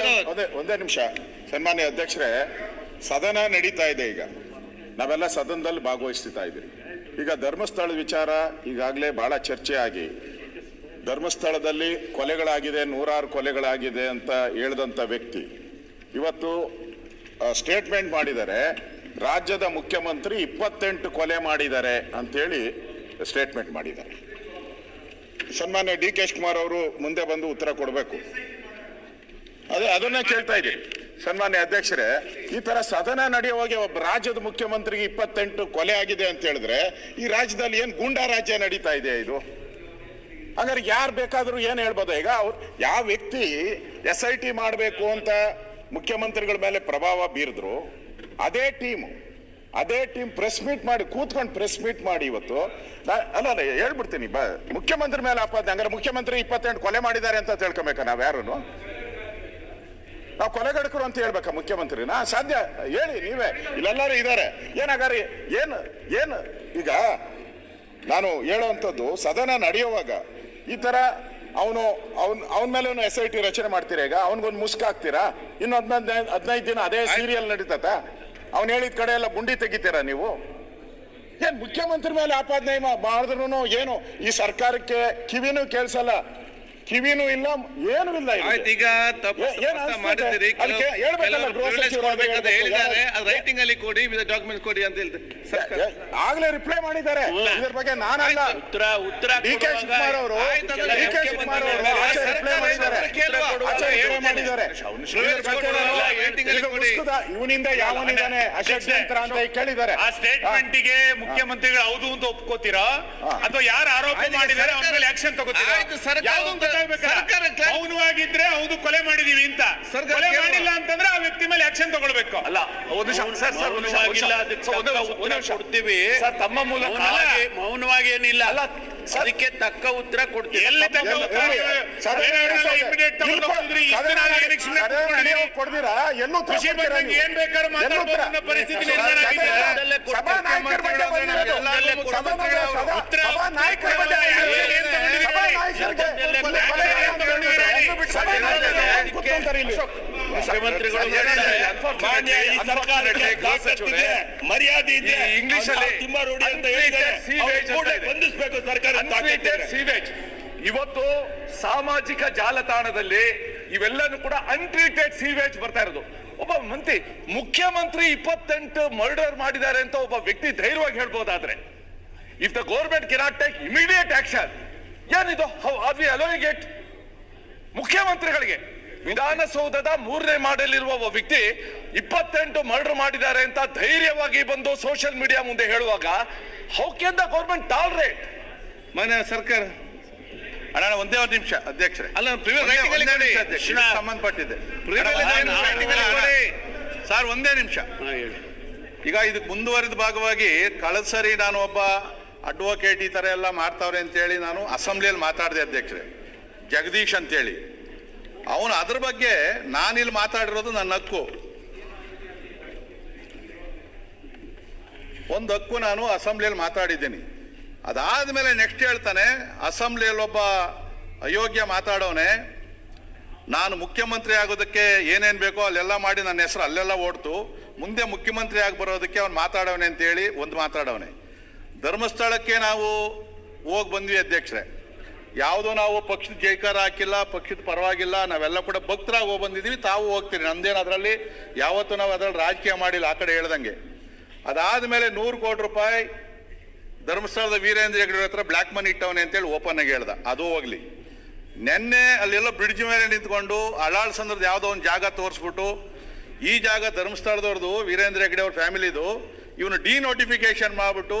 ಒಂದೇ ಒಂದೇ ನಿಮಿಷ. ಸನ್ಮಾನ್ಯ ಅಧ್ಯಕ್ಷರೇ ಸದನ ನಡೀತಾ ಇದೆ ಈಗ. ನಾವೆಲ್ಲ ಸದನದಲ್ಲಿ ಭಾಗವಹಿಸ್ತಾ ಇದ್ದೀವಿ ಈಗ ಧರ್ಮಸ್ಥಳ ವಿಚಾರ ಈಗಾಗಲೇ ಬಹಳ ಚರ್ಚೆ ಆಗಿ. ಧರ್ಮಸ್ಥಳದಲ್ಲಿ ಕೊಲೆಗಳಾಗಿದೆ ನೂರಾರು ಕೊಲೆಗಳಾಗಿದೆ ಅಂತ ಹೇಳಿದಂಥ ವ್ಯಕ್ತಿ. ಇವತ್ತು ಸ್ಟೇಟ್ಮೆಂಟ್ ಮಾಡಿದರೆ ರಾಜ್ಯದ ಮುಖ್ಯಮಂತ್ರಿ ಇಪ್ಪತ್ತೆಂಟು ಕೊಲೆ ಮಾಡಿದ್ದಾರೆ ಅಂತೇಳಿ ಸ್ಟೇಟ್ಮೆಂಟ್ ಮಾಡಿದ್ದಾರೆ. ಸನ್ಮಾನ್ಯ ಡಿ ಕೆ ಶಿವಕುಮಾರ್ ಅವರು ಮುಂದೆ ಬಂದು ಉತ್ತರ ಕೊಡಬೇಕು. ಅದೇ, ಅದನ್ನ ಕೇಳ್ತಾ ಇದ್ದೀನಿ. ಸನ್ಮಾನ್ಯ ಅಧ್ಯಕ್ಷರೇ, ಈ ತರ ಸದನ ನಡೆಯುವಾಗ ಒಬ್ಬ ರಾಜ್ಯದ ಮುಖ್ಯಮಂತ್ರಿಗೆ ಇಪ್ಪತ್ತೆಂಟು ಕೊಲೆ ಆಗಿದೆ ಅಂತ ಹೇಳಿದ್ರೆ, ಈ ರಾಜ್ಯದಲ್ಲಿ ಏನ್ ಗೂಂಡಾ ರಾಜ್ಯ ನಡೀತಾ ಇದೆ ಇದು? ಹಂಗಾರೆ ಯಾರು ಬೇಕಾದರೂ ಏನು ಹೇಳ್ಬೋದು? ಈಗ ಅವ್ರು, ಯಾವ ವ್ಯಕ್ತಿ ಎಸ್ ಐ ಟಿ ಮಾಡಬೇಕು ಅಂತ ಮುಖ್ಯಮಂತ್ರಿಗಳ ಮೇಲೆ ಪ್ರಭಾವ ಬೀರಿದ್ರು, ಅದೇ ಟೀಮು, ಅದೇ ಟೀಮ್ ಪ್ರೆಸ್ ಮೀಟ್ ಮಾಡಿ, ಕೂತ್ಕೊಂಡು ಪ್ರೆಸ್ ಮೀಟ್ ಮಾಡಿ ಇವತ್ತು ಅಲ್ಲ ಅಲ್ಲ, ಹೇಳ್ಬಿಡ್ತೀನಿ ಮುಖ್ಯಮಂತ್ರಿ ಮೇಲೆ ಆಪಾದನೆ ಹಂಗಾರೆ ಮುಖ್ಯಮಂತ್ರಿ ಇಪ್ಪತ್ತೆಂಟು ಕೊಲೆ ಮಾಡಿದ್ದಾರೆ ಅಂತ ತಿಳ್ಕೊಬೇಕಾ ನಾವು ಯಾರು ನಾವು ಕೊಲೆಗಡಕರು ಅಂತ ಹೇಳ್ಬೇಕಾ ಮುಖ್ಯಮಂತ್ರಿನ? ಸಾಧ್ಯ. ಹೇಳಿ ನೀವೇ. ಇಲ್ಲೆಲ್ಲರೂ ಇದ್ದಾರೆ. ಏನಾಗಾರಿ? ಏನು ಏನು? ಈಗ ನಾನು ಹೇಳುವಂಥದ್ದು ಸದನ ನಡೆಯುವಾಗ ಈ ಥರ ಅವನು ಅವನ್ ಅವನ ಮೇಲೆ ಎಸ್ ಐ ಟಿ ರಚನೆ ಮಾಡ್ತೀರಾ ಈಗ? ಅವನಿಗೊಂದು ಮುಸ್ಕ್ ಹಾಕ್ತೀರಾ? ಇನ್ನು ಹದಿನೈದು ಹದಿನೈದು ದಿನ ಅದೇ ಸೀರಿಯಲ್ ನಡೀತತ ಅವ್ನು ಹೇಳಿದ ಕಡೆ ಎಲ್ಲ ಗುಂಡಿ ತೆಗಿತೀರಾ ನೀವು? ಏನು ಮುಖ್ಯಮಂತ್ರಿ ಮೇಲೆ ಆಪಾದನೆ ಮಾಡಿದ್ರು ಏನು? ಈ ಸರ್ಕಾರಕ್ಕೆ ಕಿವಿನೂ ಕೇಳಿಸಲ್ಲ. ಕಿವಿನೂ ಇಲ್ಲ ಏನೂ ಇಲ್ಲ. ಆಯ್ತು ಈಗ ತಪ್ಪು? ಮಾಡಿದ್ದೀರಿ ಸಚಿವರು ಹೇಳಿದ್ದಾರೆ ರೈಟಿಂಗ್ ಅಲ್ಲಿ ಕೊಡಿ ಡಾಕ್ಯುಮೆಂಟ್ ಕೊಡಿ ಅಂತ ಹೇಳ್ತಾರೆ ಆಗ್ಲೇ ರಿಪ್ಲೈ ಮಾಡಿದ್ದಾರೆ. ಇದ್ರ ಬಗ್ಗೆ ನಾನಲ್ಲ. ಉತ್ತರ ಉತ್ತರ ಡಿ ಕೆ ಶಿವಕುಮಾರ್ ಅವರು ಡಿ ಕೆ ಶಿವಕುಮಾರ್ ಅವರು ಆಚೆ reply ಮಾಡಿದ್ದಾರೆ. ಆಚೆ ಮಾಡಿದ್ದಾರೆ. ಇವನಿಂದ ಯಾವನಿದ್ದಾನೆ ಅಷಡ್ಯಂತ್ರ ಅಂತ ಕೇಳಿದ್ದಾರೆ. ಆ ಸ್ಟೇಟ್ಮೆಂಟ್ಗೆ ಮುಖ್ಯಮಂತ್ರಿಗಳು ಹೌದು ಅಂತ ಒಪ್ಕೋತೀರಾ? ಅಥವಾ ಯಾರು ಆರೋಪ ಮಾಡಿದ್ದಾರೆ? ಅವ್ರ ಮೇಲೆ ಆಕ್ಷನ್ ತಗೋತೀರಾ? ಮೌನವಾಗಿದ್ರೆ ಹೌದು ಕೊಲೆ ಮಾಡಿದೀವಿ ಅಂತ. ಕೊಲೆ. ಮಾಡಿಲ್ಲ ಅಂತಂದ್ರೆ ಆ ವ್ಯಕ್ತಿ ಮೇಲೆ ಆಕ್ಷನ್ ತಗೊಳ್ಬೇಕು. ಅಲ್ಲ ಒಂದು ಸರ್, ಸರ್, ಒಂದು ಕೊಡ್ತೀವಿ. ಸರ್, ತಮ್ಮ ಮೂಲಕ. ಮೌನವಾಗಿ ಏನಿಲ್ಲ. ಅಲ್ಲ, ಅದಕ್ಕೆ ತಕ್ಕ ಉತ್ತರ ಕೊಡ್ತೀವಿ. ಎಲ್ಲಿ ತಕ್ಕ ಉತ್ತರ? ನೀವು? ಏನ್ ಬೇಕಾದ್ರೂ ಪರಿಸ್ಥಿತಿ ನಿರ್ಮಾಣ ಆಗಿದೆ. ಬಗ್ಗೆ ಬಗ್ಗೆ ಮುಖ್ಯಮಂತ್ರಿಗಳು ಮಾನ್ಯ ಈ ತಾಕತ್ತಿದೆ, ಮರ್ಯಾದೆ ಇದೆ ಇಂಗ್ಲಿಷ್ ಅಲ್ಲಿ ತಿಮ್ಮಾರೂಢಿ ಅಂತ ಹೇಳಿದ್ದಾರೆ ಬಂಧಿಸಬೇಕು ಸರ್ಕಾರ. ಸೀವೇಜ್ ಇವತ್ತು ಸಾಮಾಜಿಕ ಜಾಲತಾಣದಲ್ಲಿ ಇವೆಲ್ಲನೂ ಕೂಡ ಅನ್ಟ್ರೀಟೆಡ್ ಸೀವೇಜ್ ಬರ್ತಾ ಇರೋದು ಒಬ್ಬ ಮಂತ್ರಿ ಮುಖ್ಯಮಂತ್ರಿ ಇಪ್ಪತ್ತೆಂಟು ಮರ್ಡರ್ ಮಾಡಿದ್ದಾರೆ ಅಂತ ಒಬ್ಬ ವ್ಯಕ್ತಿ ಧೈರ್ಯವಾಗಿ ಹೇಳ್ಬೋದಾದ್ರೆ if the government cannot take immediate action ಏನಿದು? How are we allowing it ಮುಖ್ಯಮಂತ್ರಿಗಳಿಗೆ. ವಿಧಾನಸೌಧದ ಮೂರನೇ ಮಾಡಲಿರುವ ಒಬ್ಬ ವ್ಯಕ್ತಿ ಇಪ್ಪತ್ತೆಂಟು ಮರ್ಡರ್ ಮಾಡಿದ್ದಾರೆ ಅಂತ ಧೈರ್ಯವಾಗಿ ಬಂದು ಸೋಷಿಯಲ್ ಮೀಡಿಯಾ ಮುಂದೆ ಹೇಳುವಾಗ how can the government tolerate ಮನೆ ಸರ್ಕಾರ. ಅಣ್ಣ ಒಂದೇ ಒಂದು ನಿಮಿಷ ಅಧ್ಯಕ್ಷರೇ. ಅಲ್ಲ ಸಂಬಂಧಪಟ್ಟಿದೆ. ಸರ್ ಒಂದೇ ನಿಮಿಷ ಈಗ ಇದಕ್ಕೆ ಮುಂದುವರಿದ ಭಾಗವಾಗಿ ಕಳೆದ ಸರಿ ನಾನು ಒಬ್ಬ ಅಡ್ವೊಕೇಟ್ ಈ ಥರ ಎಲ್ಲ ಮಾಡ್ತಾವ್ರೆ ಅಂತೇಳಿ ನಾನು ಅಸೆಂಬ್ಲಿಯಲ್ಲಿ ಮಾತಾಡಿದೆ ಅಧ್ಯಕ್ಷರೇ. ಜಗದೀಶ್ ಅಂತೇಳಿ. ಅವನು ಅದ್ರ ಬಗ್ಗೆ ನಾನಿಲ್ಲಿ ಮಾತಾಡಿರೋದು ನನ್ನ ಹಕ್ಕು. ಒಂದು ಹಕ್ಕು ನಾನು ಅಸೆಂಬ್ಲಿಯಲ್ಲಿ ಮಾತಾಡಿದ್ದೀನಿ. ಅದಾದ್ಮೇಲೆ ನೆಕ್ಸ್ಟ್ ಹೇಳ್ತಾನೆ, ಅಸೆಂಬ್ಲಿಯಲ್ಲಿ ಒಬ್ಬ ಅಯೋಗ್ಯ ಮಾತಾಡೋನೆ. ನಾನು ಮುಖ್ಯಮಂತ್ರಿ ಆಗೋದಕ್ಕೆ ಏನೇನು ಬೇಕೋ ಅಲ್ಲೆಲ್ಲ ಮಾಡಿ ನನ್ನ ಹೆಸರು ಅಲ್ಲೆಲ್ಲ ಓಡ್ತು. ಮುಂದೆ ಮುಖ್ಯಮಂತ್ರಿ ಆಗಿ ಬರೋದಕ್ಕೆ ಅವ್ನು ಮಾತಾಡೋನೆ ಅಂತೇಳಿ ಒಂದು ಮಾತಾಡವನೆ ಧರ್ಮಸ್ಥಳಕ್ಕೆ ನಾವು ಹೋಗಿ ಬಂದ್ವಿ ಅಧ್ಯಕ್ಷರೇ. ಯಾವುದೋ ನಾವು ಪಕ್ಷದ ಜೈಕಾರ ಹಾಕಿಲ್ಲ, ಪಕ್ಷದ ಪರವಾಗಿಲ್ಲ, ನಾವೆಲ್ಲ ಕೂಡ ಭಕ್ತರಾಗಿ ಹೋಗಿ ಬಂದಿದ್ದೀವಿ ತಾವು ಹೋಗ್ತೀರಿ. ನಮ್ದೇನು ಅದರಲ್ಲಿ ಯಾವತ್ತೂ ನಾವು ಅದರಲ್ಲಿ ರಾಜಕೀಯ ಮಾಡಿಲ್ಲ, ಆ ಕಡೆ ಹೇಳ್ದಂಗೆ. ಅದಾದ ಮೇಲೆ ನೂರು ಕೋಟಿ ರೂಪಾಯಿ ಧರ್ಮಸ್ಥಳದ ವೀರೇಂದ್ರ ಹೆಗ್ಗಡೆ ಹತ್ರ ಬ್ಲ್ಯಾಕ್ ಮನಿ ಇಟ್ಟವನೆ ಅಂತೇಳಿ ಓಪನ್ ಆಗಿ ಹೇಳ್ದ. ಅದು ಹೋಗ್ಲಿ. ನೆನ್ನೆ ಅಲ್ಲೆಲ್ಲ ಬ್ರಿಡ್ಜ್ ಮೇಲೆ ನಿಂತ್ಕೊಂಡು ಅಳಾಳ್ ಸಂದ್ರದ ಯಾವುದೋ ಒಂದು ಜಾಗ ತೋರಿಸ್ಬಿಟ್ಟು, ಈ ಜಾಗ ಧರ್ಮಸ್ಥಳದವ್ರದ್ದು ವೀರೇಂದ್ರ ಹೆಗ್ಡೆ ಅವ್ರ ಫ್ಯಾಮಿಲಿದು, ಇವನು ಡಿ ನೋಟಿಫಿಕೇಶನ್ ಮಾಡ್ಬಿಟ್ಟು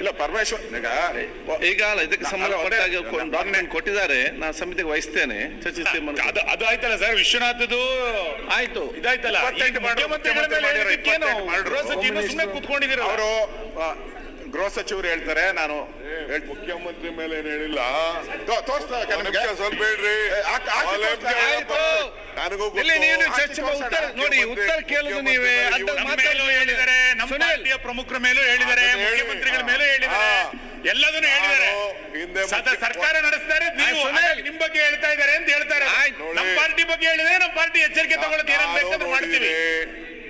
ಇಲ್ಲ ಪರಮೇಶ್ವರ್ ಈಗ ಈಗ ಅಲ್ಲ, ಇದಕ್ಕೆ ಸಂಬಂಧಪಟ್ಟ ಡಾಕ್ಯುಮೆಂಟ್ ಕೊಟ್ಟಿದ್ದಾರೆ ನಾನು ಸಮಿತಿಗೆ ವಹಿಸ್ತೇನೆ ಅದು ಅದು ಆಯ್ತಲ್ಲ ಸರ್ ವಿಶ್ವನಾಥದ್ದು ಆಯ್ತು. ಇದಾಯ್ತಲ್ಲ. ಸುಮ್ಮನೆ ಕೂತ್ಕೊಂಡಿದ್ದೀರಲ್ಲ. ಅವರು ಗೃಹ ಸಚಿವರು ಹೇಳ್ತಾರೆ ನಾನು ಹೇಳ್- ಮುಖ್ಯಮಂತ್ರಿ ಮೇಲೆ ಏನು ಹೇಳಿಲ್ಲ? ಸ್ವಲ್ಪ ಹೇಳ್ರಿ. ನನಗೂ ಇಲ್ಲಿ ಚರ್ಚೆ ಉತ್ತರ ನೋಡಿ ಉತ್ತರ ಕೇಳುದು ನೀವೇ. ಹೇಳಿದರೆ ನಮ್ಮ ಪಾರ್ಟಿಯ ಪ್ರಮುಖರ ಮೇಲೂ ಹೇಳಿದರೆ ಮುಖ್ಯಮಂತ್ರಿಗಳ ಮೇಲೂ ಹೇಳಿದರೆ. ಎಲ್ಲದನ್ನು ಹೇಳಿದ್ದಾರೆ. ಹಿಂದೆ ಸರ್ಕಾರ ನಡೆಸ್ತಾರೆ. ನಿಮ್ ಬಗ್ಗೆ ಹೇಳ್ತಾ ಇದ್ದಾರೆ ಅಂತ ಹೇಳ್ತಾರೆ. ನಮ್ಮ ಪಾರ್ಟಿ ಬಗ್ಗೆ ಹೇಳಿದ್ರೆ ನಮ್ಮ ಪಾರ್ಟಿ ಎಚ್ಚರಿಕೆ ತಗೊಳ್ಳೋದು ಏನಂತ ಮಾಡ್ತೀವಿ.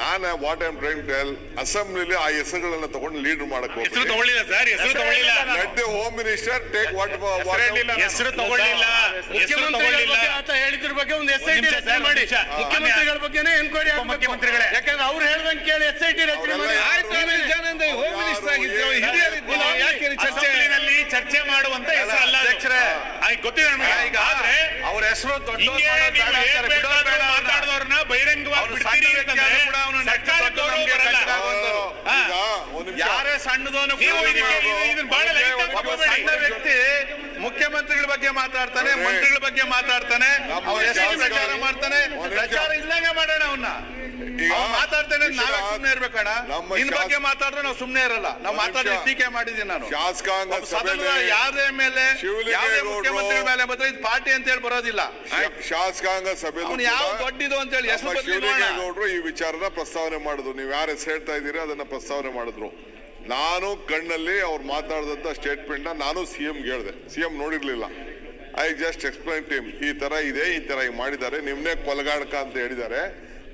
ನಾನು ವಾಟ್ ಐಮ್ ಟ್ರೈನ್ ಟೆಲ್ ಅಸೆಂಬ್ಲಿಲಿ ಆ ಹೆಸರುಗಳನ್ನ ತಗೊಂಡು ಲೀಡ್ ಮಾಡಕ್ ಹೆಸರು ತಗೊಳ್ಳಿಲ್ಲ ಸರ್ ಹೆಸರು ತಗೊಳ್ಳಿಲ್ಲ. Let the home minister take what ಹೆಸರು ತಗೊಳ್ಳಿಲ್ಲ. ಹೆಸರು ತಗೊಳ್ಳಿಲ್ಲ. ಅಂತ ಹೇಳಿದ್ರ ಬಗ್ಗೆ ಒಂದು ಎಸ್ ಐ ಟಿ ರಚನೆ ಮಾಡಿ. ಮುಖ್ಯಮಂತ್ರಿಗಳ ಬಗ್ಗೆನೇ ಎನ್ಕ್ವೈರಿ ಮುಖ್ಯಮಂತ್ರಿಗಳೇ. ಯಾಕಂದ್ರೆ ಅವ್ರು ಹೇಳ್ದಂಗೆ ಕೇಳಿ ಎಸ್ ಐ ಟಿ ರಚನೆ ಮಾಡಿ. ಹೋಮ್ ಮಿನಿಸ್ಟರ್ ಆಗಿದ್ರು. ಯಾಕೆ ಚರ್ಚೆ ಅಸೆಂಬ್ಲಿನಲ್ಲಿ ಚರ್ಚೆ ಮಾಡುವಂತ ಹೆಸರು ಅಲ್ಲ ಅದು. ಅಧ್ಯಕ್ಷರೇ. ಗೊತ್ತಿದೆ ನಮಗೆ. ಈಗ ಆದ್ರೆ ಅವ್ರ ಹೆಸರು ದೊಡ್ಡ ಸಣ್ಣ ವ್ಯಕ್ತಿ ಮುಖ್ಯಮಂತ್ರಿಗಳ ಬಗ್ಗೆ ಮಾತಾಡ್ತಾನೆ. ಮಂತ್ರಿಗಳ ಬಗ್ಗೆ ಮಾತಾಡ್ತಾನೆ ನಮ್ಮ ಅವ್ರ ಹೆಸರು ಪ್ರಚಾರ ಮಾಡ್ತಾನೆ. ಪ್ರಚಾರ ಇಲ್ಲಂಗೆ ಮಾಡೋಣ ಅವನ್ನ ಮಾತಾಡ್ತಾನೆ ನಾವೇ ಸುಮ್ನೆ ಇರ್ಬೇಕಣ್ಣ ನಮ್ಮ ನಿನ್ ಬಗ್ಗೆ ಮಾತಾಡಿದ್ರೆ ನಾವು ಸುಮ್ನೆ ಇರಲ್ಲ. ನಾವು ಮಾತಾಡಿ ಟೀಕೆ ಮಾಡಿದ್ದೀನಿ ನಾನು. ಶಾಸಕಾಂಗ ಸದನದ ಯಾರೇ ಮೇಲೆ ಯಾವುದೇ ಮುಖ್ಯಮಂತ್ರಿ ಮೇಲೆ ಬಂದ್ರೆ ಇದು ಪಾರ್ಟಿ ಅಂತ ಹೇಳಿ ಬರೋದಿಲ್ಲ. ಶಾಸಕಾಂಗ ಸಭೆ ಯಾವ ದೊಡ್ಡಿದು ಅಂತ ಹೇಳಿ ಹೆಸರು. ಈ ವಿಚಾರನ ಪ್ರಸ್ತಾವನೆ ಮಾಡಿದ್ರು. ನೀವು ಯಾರ ಹೆಸರು ಹೇಳ್ತಾ ಇದ್ದೀರಿ ಅದನ್ನ ಪ್ರಸ್ತಾವನೆ ಮಾಡಿದ್ರು. ನಾನು ಕಣ್ಣಲ್ಲಿ ಅವ್ರು ಮಾತಾಡಿದಂತ ಸ್ಟೇಟ್ಮೆಂಟ್ ನಾನು ಸಿಎಂ ಹೇಳಿದೆ. ಸಿಎಂ ನೋಡಿರ್ಲಿಲ್ಲ. ಐ ಜಸ್ಟ್ ಎಕ್ಸ್ಪ್ಲೈನ್ ಟೀಮ್ ಈ ತರ ಇದೆ ಈ ತರ ಮಾಡಿದ್ದಾರೆ ನಿಮ್ನೆ ಕೊಲಗಾಡಕ ಅಂತ ಹೇಳಿದ್ದಾರೆ.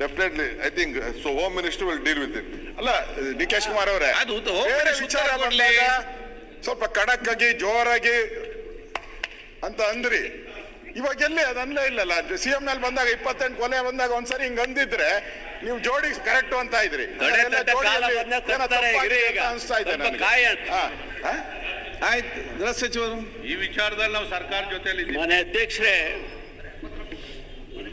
definitely I think so home minister will deal with it ಅಲ್ಲ ಡಿ ಕೆ ಶಿವಕುಮಾರ್ ಅವರೇ ಅದು ಬೇರೆ ವಿಚಾರ. ಬಂದಾಗ ಸ್ವಲ್ಪ ಖಡಕ್ ಆಗಿ ಜೋರಾಗಿ ಅಂತ ಅಂದ್ರಿ. ಇವಾಗ ಎಲ್ಲಿ ಅದು ಅನ್ಲೇ ಇಲ್ಲಲ್ಲ ಸಿಎಂ ನಲ್ಲಿ ಬಂದಾಗ ಇಪ್ಪತ್ತೆಂಟು ಕೊಲೆ ಬಂದಾಗ ಒಂದ್ಸರಿ ಹಿಂಗ್ ಅಂದಿದ್ರೆ ನೀವು ಜೋಡಿ ಕರೆಕ್ಟ್ ಅಂತ ಇದ್ರಿ. ಅನ್ಸ್ತಾ ಇದೆ? ಆಯ್ತು ಗೃಹ ಸಚಿವರು. ಈ ವಿಚಾರದಲ್ಲಿ ನಾವು ಸರ್ಕಾರ ಜೊತೆಯಲ್ಲಿ ಮನೆ ಅಧ್ಯಕ್ಷರೇ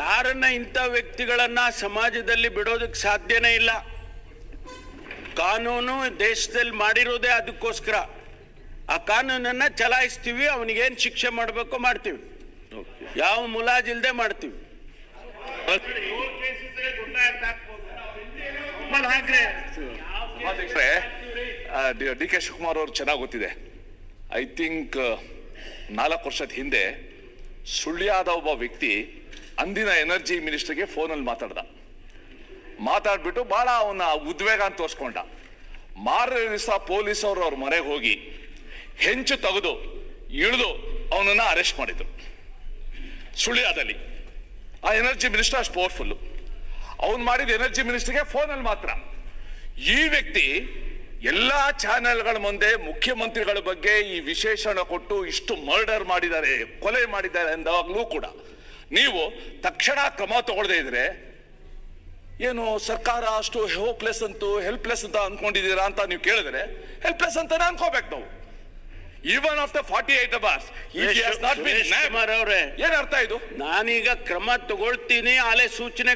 ಯಾರನ್ನ ಇಂಥ ವ್ಯಕ್ತಿಗಳನ್ನ ಸಮಾಜದಲ್ಲಿ ಬಿಡೋದಕ್ಕೆ ಸಾಧ್ಯನೇ ಇಲ್ಲ. ಕಾನೂನು ದೇಶದಲ್ಲಿ ಮಾಡಿರೋದೇ ಅದಕ್ಕೋಸ್ಕರ. ಆ ಕಾನೂನನ್ನ ಚಲಾಯಿಸ್ತೀವಿ, ಅವನಿಗೇನು ಶಿಕ್ಷೆ ಮಾಡಬೇಕು ಮಾಡ್ತೀವಿ. ಯಾವ ಮುಲಾಜಿಲ್ದೆ ಮಾಡ್ತೀವಿ. ಡಿ ಕೆ ಶಿವಕುಮಾರ್ ಅವರು ಚೆನ್ನಾಗಿ ಗೊತ್ತಿದೆ. ಐ ಥಿಂಕ್ ನಾಲ್ಕು ವರ್ಷದ ಹಿಂದೆ ಸುಳ್ಯಾದ ಒಬ್ಬ ವ್ಯಕ್ತಿ ಅಂದಿನ ಎನರ್ಜಿ ಮಿನಿಸ್ಟರ್ಗೆ ಫೋನಲ್ಲಿ ಮಾತಾಡ್ದ. ಮಾತಾಡ್ಬಿಟ್ಟು ಬಹಳ ಅವನ ಉದ್ವೇಗ ಅಂತ ತೋರಿಸ್ಕೊಂಡ. ಮಾರನೇ ದಿವಸ ಪೊಲೀಸವರು ಅವ್ರ ಮನೆಗೆ ಹೋಗಿ ಹೆಂಚು ತೆಗೆದು, ಇಳಿದು ಅವನನ್ನ ಅರೆಸ್ಟ್ ಮಾಡಿದ್ರು. ಸುಳ್ಯಾದಲ್ಲಿ. ಆ ಎನರ್ಜಿ ಮಿನಿಸ್ಟರ್ ಅಷ್ಟು ಪವರ್ಫುಲ್ಲು ಅವನು ಮಾಡಿದ ಎನರ್ಜಿ ಮಿನಿಸ್ಟರ್ಗೆ ಫೋನಲ್ಲಿ ಮಾತ್ರ. ಈ ವ್ಯಕ್ತಿ ಎಲ್ಲಾ ಚಾನೆಲ್ಗಳ ಮುಂದೆ ಮುಖ್ಯಮಂತ್ರಿಗಳ ಬಗ್ಗೆ ಈ ವಿಶೇಷಣ ಕೊಟ್ಟು ಇಷ್ಟು ಮರ್ಡರ್ ಮಾಡಿದ್ದಾರೆ, ಕೊಲೆ ಮಾಡಿದ್ದಾರೆ ಅಂದಾಗಲೂ ಕೂಡ. ನೀವು ತಕ್ಷಣ ಕ್ರಮ ತಗೊಳ್ಳದೇ ಇದ್ರೆ ಏನು ಸರ್ಕಾರ ಅಷ್ಟು ಹೋಪ್ಲೆಸ್ ಅಂತೂ ಹೆಲ್ಪ್ಲೆಸ್ ಅಂತ ಅನ್ಕೊಂಡಿದ್ದೀರಾ ಅಂತ ನೀವು ಕೇಳಿದ್ರೆ ಹೆಲ್ಪ್ಲೆಸ್ ಅಂತಾನೆ ಅನ್ಕೋಬೇಕು ನಾವು. Even the forty eight hours Suresh Kumar ಅವರೇ ಏನ್ ಅರ್ಥ ಇದು? ನಾನೀಗ ಕ್ರಮ ತಗೊಳ್ತೀನಿ ಆಲೆ ಸೂಚನೆ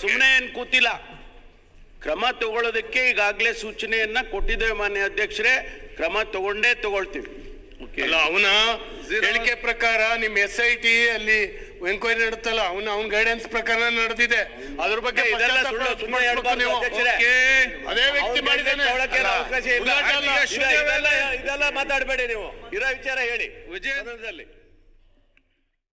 ಸುಮ್ಮನೆ ಏನ್ ಕೂತಿಲ್ಲ. ಕ್ರಮ ತಗೊಳ್ಳೋದಕ್ಕೆ ಈಗಾಗಲೇ ಸೂಚನೆಯನ್ನ ಕೊಟ್ಟಿದ್ದೇವೆ ಮಾನ್ಯ ಅಧ್ಯಕ್ಷರೇ. ಕ್ರಮ ತಗೊಂಡೇ ತಗೊಳ್ತೀವಿ. ಅಲ್ಲ ಅವನ ಹೇಳಿಕೆ ಪ್ರಕಾರ ನಿಮ್ ಎಸ್ ಐ ಟಿ ಅಲ್ಲಿ ಎನ್ಕ್ವೈರಿ ನಡುತ್ತಲ್ಲ ಅವನ ಅವನ ಗೈಡೆನ್ಸ್ ಪ್ರಕಾರ ನಡೆದಿದೆ. ಅದ್ರ ಬಗ್ಗೆ. ಅದೇ ವ್ಯಕ್ತಿ ಮಾಡಿದ್ದಾನೆ. ಮಾತಾಡಬೇಡಿ ನೀವು. ಇರೋ ವಿಚಾರ ಹೇಳಿ. ವಿಜಯ ಸದನದಲ್ಲಿ.